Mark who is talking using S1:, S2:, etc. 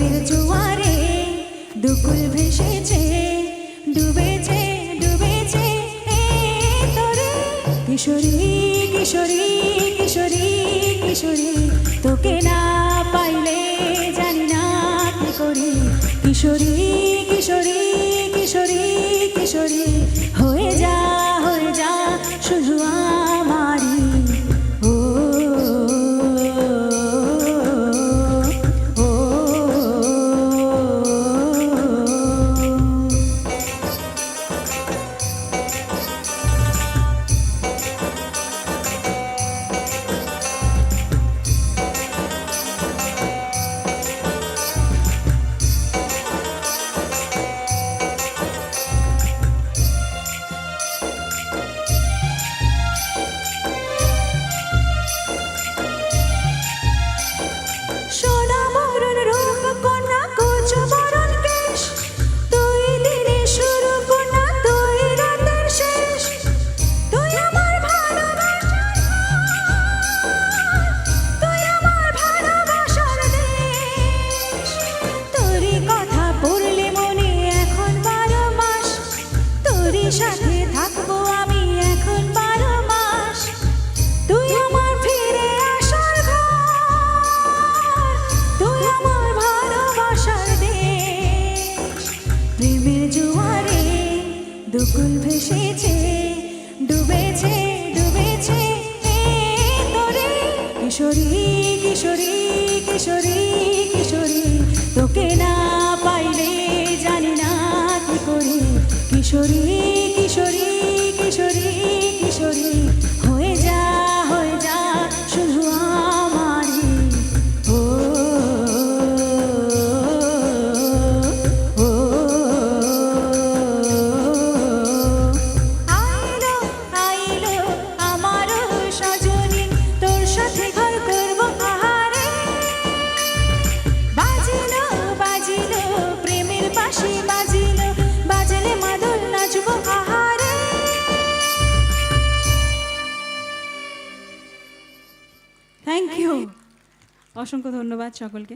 S1: শিবের জোয়ারে দুকুল ভেসেছে ডুবেছে ডুবেছে। তোরে কিশোরী কিশোরী কিশোরী কিশোরী তোকে না দুকুল ভেসেছে, ডুবেছে ডুবেছে। তোরে, কিশোরী কিশোরী কিশোরী কিশোরী। তোকে না পাইলে জানি না কি করি। কিশোরী কিশোরী থ্যাংক ইউ অসংখ্য ধন্যবাদ সকলকে।